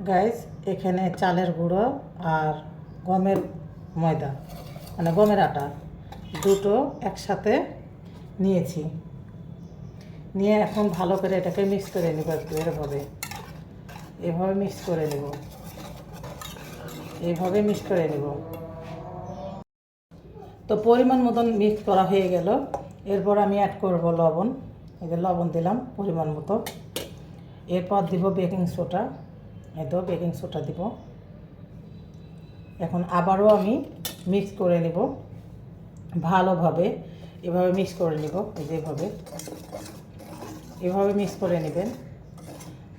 Guys এখানে চালের গুঁড়ো আর গমের ময়দা মানে গমের আটা দুটো একসাথে নিয়েছি। নিয়ে এখন ভালো করে এটাকে মিক্স করে নেব একটু, এরভাবে। এভাবে মিক্স করে নেব। এইভাবে মিক্স করে নেব। তো পরিমাণ মতন মিক্স করা হয়ে গেল। এরপর আমি অ্যাড করব লবণ। এই যে লবণ দিলাম পরিমাণ মতো। এরপর দিব বেকিং সোডা তো বেকিং সোডা দিব। এখন আবারও আমি মিক্স করে নেব ভালোভাবে। এভাবে মিক্স করে নেব যেভাবে এভাবে। মিক্স করে নেবেন।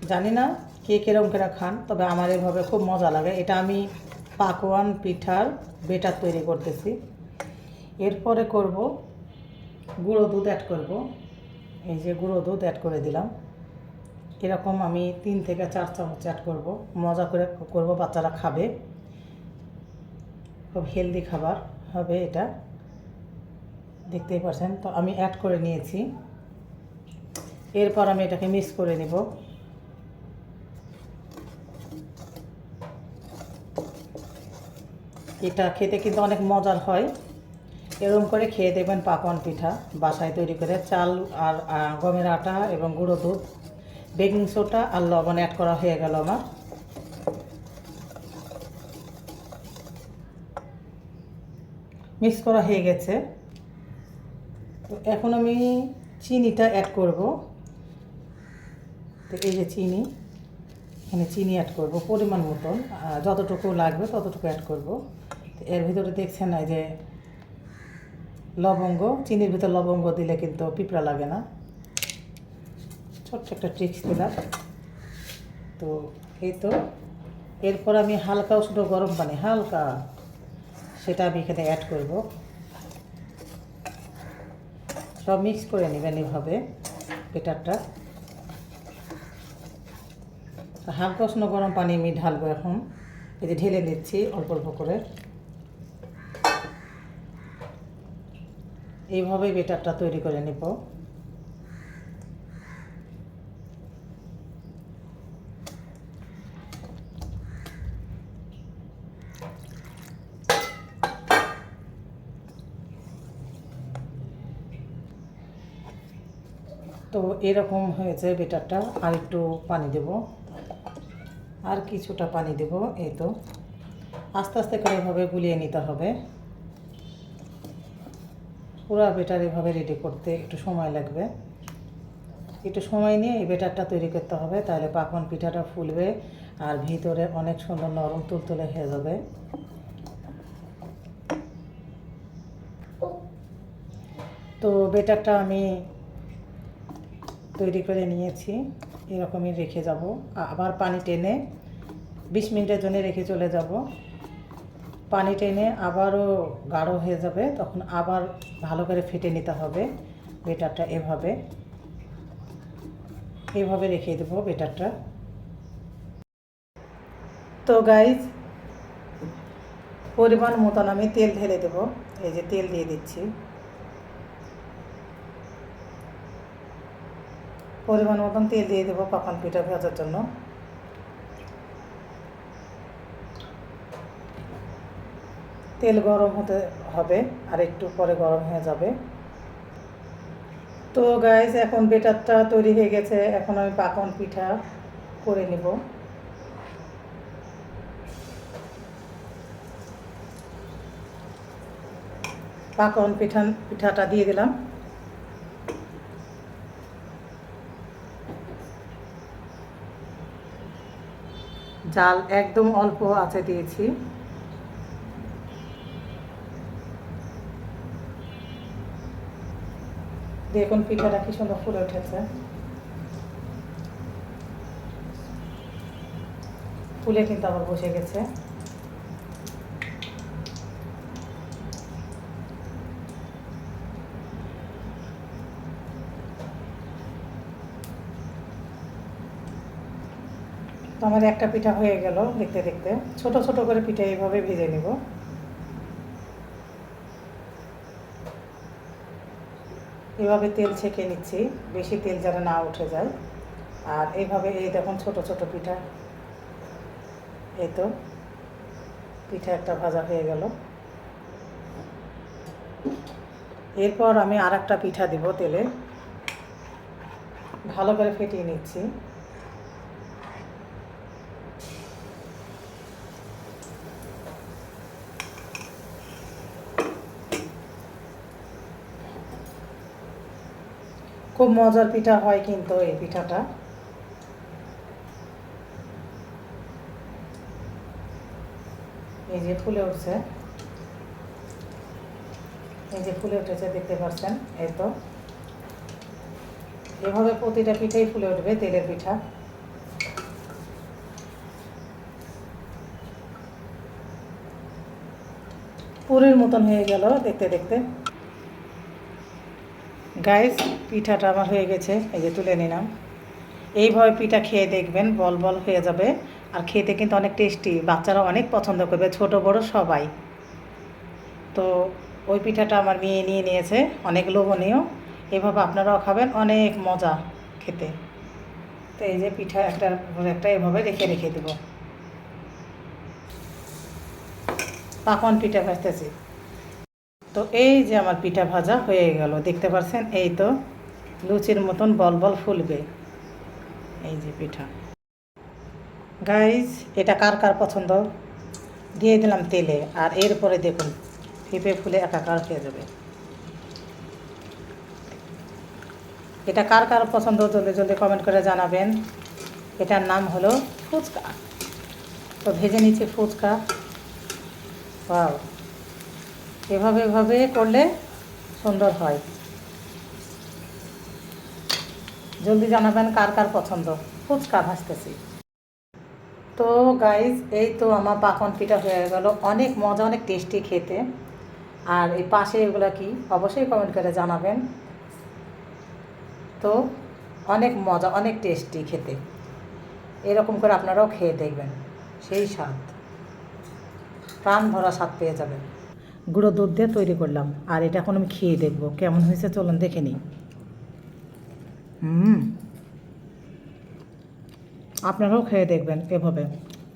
জানি না কে কীরকম করে খান, তবে আমার এভাবে খুব মজা লাগে। এটা আমি পাকোয়ান পিঠার বেটার তৈরি করতেছি। এরপরে করব গুঁড়ো দুধ অ্যাড করব। এই যে গুঁড়ো দুধ অ্যাড করে দিলাম। এরকম আমি তিন থেকে চার চামচ অ্যাড করব। মজা করে করব, বাচ্চারা খাবে। খুব হেলদি খাবার হবে এটা। দেখতেই পাচ্ছেন, তো আমি অ্যাড করে নিয়েছি। এরপর আমি এটাকে মিক্স করে নেব। এটা খেতে কিন্তু অনেক মজার হয়। এরকম করে খেয়ে দেবেন পাকন পিঠা। বাসায় তৈরি করে চাল আর গমের আটা এবং গুঁড়ো দুধ। বেকিং সোডা আর লবণ অ্যাড করা হয়ে গেল আমার। মিক্স করা হয়ে গেছে। তো এখন আমি চিনিটা অ্যাড করব। তো এই যে চিনি, এখানে চিনি অ্যাড করব পরিমাণ মতন যতটুকু লাগবে ততটুকু অ্যাড করব। তো এর ভিতরে দেখছেন না যে লবঙ্গ, চিনির ভিতর লবঙ্গ দিলে কিন্তু পিঁপড়া লাগে না। ছোট্ট একটা ট্রিক্স দিলাম। তো এই তো, এরপর আমি হালকা উষ্ণ গরম পানি, হালকা, সেটা আমি এখানে অ্যাড করব। সব মিক্স করে নেবেন এভাবে পেটারটা হালকা উষ্ণ গরম পানি আমি ঢালবো এখন। এই যে ঢেলে নিচ্ছি অল্প অল্প করে। এইভাবেই বেটারটা তৈরি করে নেব। তো এরকম হয়েছে বেটারটা। আর একটু পানি দেব। আর কিছুটা পানি দেব, এই তো। আস্তে আস্তে করে এভাবে গুলিয়ে নিতে হবে। পুরো বেটার এভাবে রেডি করতে একটু সময় লাগবে। একটু সময় নিয়ে এই বেটারটা তৈরি করতে হবে, তাহলে পাকন পিঠাটা ফুলবে আর ভিতরে অনেক সুন্দর নরম তুলতুলে হয়ে যাবে। তো বেটারটা আমি তৈরি করে নিয়েছি। এরকমই রেখে যাব। আবার পানি টেনে বিশ মিনিটের জন্য রেখে চলে যাব। পানি টেনে আবারও গাঢ় হয়ে যাবে, তখন আবার ভালো করে ফেটে নিতে হবে বেটারটা এভাবে। এভাবে রেখে দেবো বেটারটা। তো গাইজ, পরিমাণ মতন আমি তেল ঢেলে দেবো। এই যে তেল দিয়ে দিচ্ছি। পরিমাণ মতন তেল দিয়ে দেবো পাকান পিঠা ভাজার জন্য। তেল গরম হতে হবে আর একটু পরে গরম হয়ে যাবে। তো গাইস এখন বেটারটা তৈরি হয়ে গেছে। এখন আমি পাকন পিঠা করে নিব। পাকন পিঠা, পিঠাটা দিয়ে দিলাম। জাল একদম অল্প আছে দিয়েছি। দেখুন পিঠাটা কি সুন্দর ফুলে উঠেছে। ফুলে কিন্তু আবার বসে গেছে। আমার একটা পিঠা হয়ে গেল দেখতে দেখতে। ছোট ছোট করে পিঠা এইভাবে ভেজে নেব। এভাবে তেল ছেঁকে নিচ্ছি, বেশি তেল যেন না উঠে যায়। আর এইভাবে এই দেখুন ছোট ছোট পিঠা। এই তো, পিঠা একটা ভাজা হয়ে গেল। এরপর আমি আর একটা পিঠা দিব তেলে। ভালো করে ফেটিয়ে নিচ্ছি। খুব মজার পিঠা হয় কিন্তু এই পিঠাটা। এই যে ফুলে উঠছে। এই যে ফুলে উঠেছে, দেখতে পাচ্ছেন? এই তো। এভাবে প্রতিটা পিঠাই ফুলে উঠবে তেলের পিঠা। পুরের মতন হয়ে গেল দেখতে দেখতে। গাইস পিঠাটা আমার হয়ে গেছে। এই যে তুলে নিলাম। এইভাবে পিঠা খেয়ে দেখবেন, বল বল হয়ে যাবে। আর খেতে কিন্তু অনেক টেস্টি বাচ্চারা অনেক পছন্দ করবে, ছোট, বড় সবাই। তো ওই পিঠাটা আমার মেয়ে নিয়ে নিয়েছে, অনেক লোভনীয়। এভাবে আপনারাও খাবেন, অনেক মজা খেতে। তো এই যে পিঠা একটা একটা এভাবে রেখে রেখে দেব। পাকন পিঠা ভাজতেছি। তো এই যে আমার পিঠা ভাজা হয়ে গেল, দেখতে পাচ্ছেন এই তো লুচির মতন বল বল ফুলবে এই যে পিঠা। গাইজ এটা কার কার পছন্দ? দিয়ে দিলাম তেলে আর এরপরে দেখুন, ফেপে ফুলে একাকার হয়ে যাবে। এটা কার কার পছন্দ? জলদি জলদি কমেন্ট করে জানাবেন। এটার নাম হলো ফুচকা। তো ভেজে নিচ্ছি ফুচকা। বাও এভাবে এভাবে করলে সুন্দর হয়। জলদি জানাবেন কার কার পছন্দ? ফুচকা ভাজতেছি। তো গাইজ এই তো আমার পাকন পিঠা হয়ে গেল। অনেক মজা, অনেক টেস্টি খেতে। আর এই পাশে এগুলো কি? অবশ্যই কমেন্ট করে জানাবেন। তো অনেক মজা, অনেক টেস্টি খেতে। এরকম করে আপনারাও খেয়ে দেখবেন। সেই স্বাদ। প্রাণ ভরা স্বাদ পেয়ে যাবেন। গুঁড়ো দুধ দিয়ে তৈরি করলাম। আর এটা এখন আমি খেয়ে দেখব। কেমন হয়েছে চলুন দেখে নিই। হুম। আপনারাও খেয়ে দেখবেন এভাবে।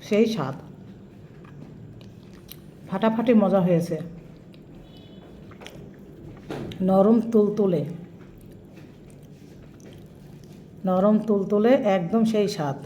সেই স্বাদ। ফাটাফাটি মজা হয়েছে। নরম তুলতুলে। নরম তুলতুলে একদম সেই স্বাদ।